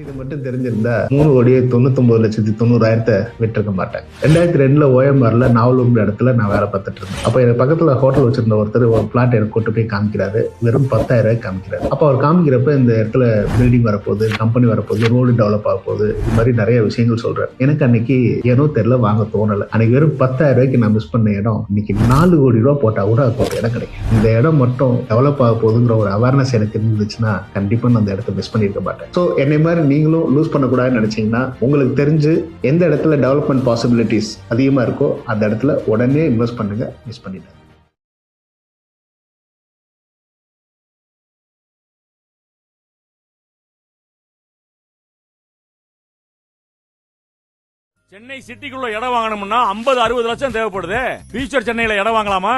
இது மட்டும் தெரிஞ்சிருந்தா மூணு கோடியே தொண்ணூத்தொன்பது லட்சத்தி தொண்ணூறாயிரத்தை விட்டுருக்க மாட்டேன் ரெண்டாயிரத்தி ரெண்டுல ஓஎம்ஆர்ல நாவலூர் இடத்துல நான் வேலை பார்த்துட்டு இருந்தேன். அப்ப எனக்கு பக்கத்துல ஹோட்டல் வச்சிருந்த ஒருத்தர் ஒரு பிளாட் எனக்கு கொண்டு போய் காமிக்கிறாரு. வெறும் பத்தாயிரம் ரூபாய் காமிக்கிறாரு. அப்ப அவர் காமிக்கிறப்ப இந்த இடத்துல பில்டிங் வரப்போகுது கம்பெனி வரப்போகுது ரோடு டெவலப் ஆக போகுது. இது மாதிரி நிறைய விஷயங்கள் சொல்றாரு. எனக்கு அன்னைக்கு ஏனோ தெரியல வாங்க தோணல. அன்னைக்கு வெறும் பத்தாயிரம் ரூபாய்க்கு நான் மிஸ் பண்ண இடம் இன்னைக்கு நாலு கோடி ரூபா போட்டா கூட அது இடம் கிடைக்கும். இந்த இடம் மட்டும் டெவலப் ஆக போகுதுங்கிற ஒரு அவேர்னஸ் எனக்கு இருந்துச்சுன்னா கண்டிப்பா நான் அந்த இடத்த மிஸ் பண்ணியிருக்க மாட்டேன். ஸோ என்னை மாதிரி நீங்களும் லூஸ் பண்ணக்கூடாதுன்னு நினைச்சீங்கன்னா உங்களுக்கு தெரிஞ்சு எந்த இடத்துல டெவலப்மெண்ட் பாசிபிலிட்டிஸ் அதிகமா இருக்கோ அந்த இடத்துல உடனே இன்வெஸ்ட் பண்ணுங்க மிஸ் பண்ணிடுங்க சென்னை சிட்டிக்குள்ள இடம் வாங்கணும்னா ஐம்பது அறுபது லட்சம் தேவைப்படுது. ஃபியூச்சர் சென்னையில இடம் வாங்கலாமா?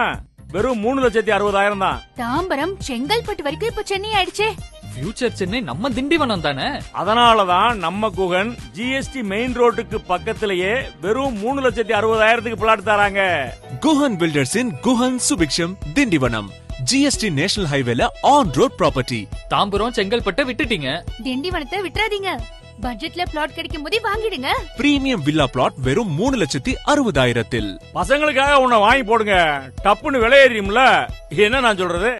வெறும் மூணு லட்சத்தி அறுபதாயிரம் தான். தாம்பரம் செங்கல்பட்டு வரைக்கும் இப்ப சென்னை ஆயிடுச்சே. ஃபியூச்சர் சென்னை நம்ம திண்டிவனம் தானே? அதனாலதான் நம்ம குகன் ஜிஎஸ்டி மெயின் ரோட்டுக்கு பக்கத்திலேயே வெறும் மூணு லட்சத்தி அறுபதாயிரத்துக்கு பிளாட் தராங்க. Guhan builders in Guhan Subiksham Tindivanam. GST national ஹைவேல ஆன் ரோட் ப்ராப்பர்ட்டி தாம்பரம் செங்கல்பட்டை விட்டுட்டீங்க. திண்டிவனத்தை விட்டுறாதீங்க. பட்ஜெட்ல பிளாட் கிடைக்கும் போதே வாங்கிடுங்க. பிரீமியம் வில்லா பிளாட் வெறும் மூணு லட்சத்தி அறுபதாயிரத்தில். பசங்களுக்காக உன்னை வாங்கி போடுங்க. டப்புன்னு விலையேறியும்ல என்ன நான் சொல்றது?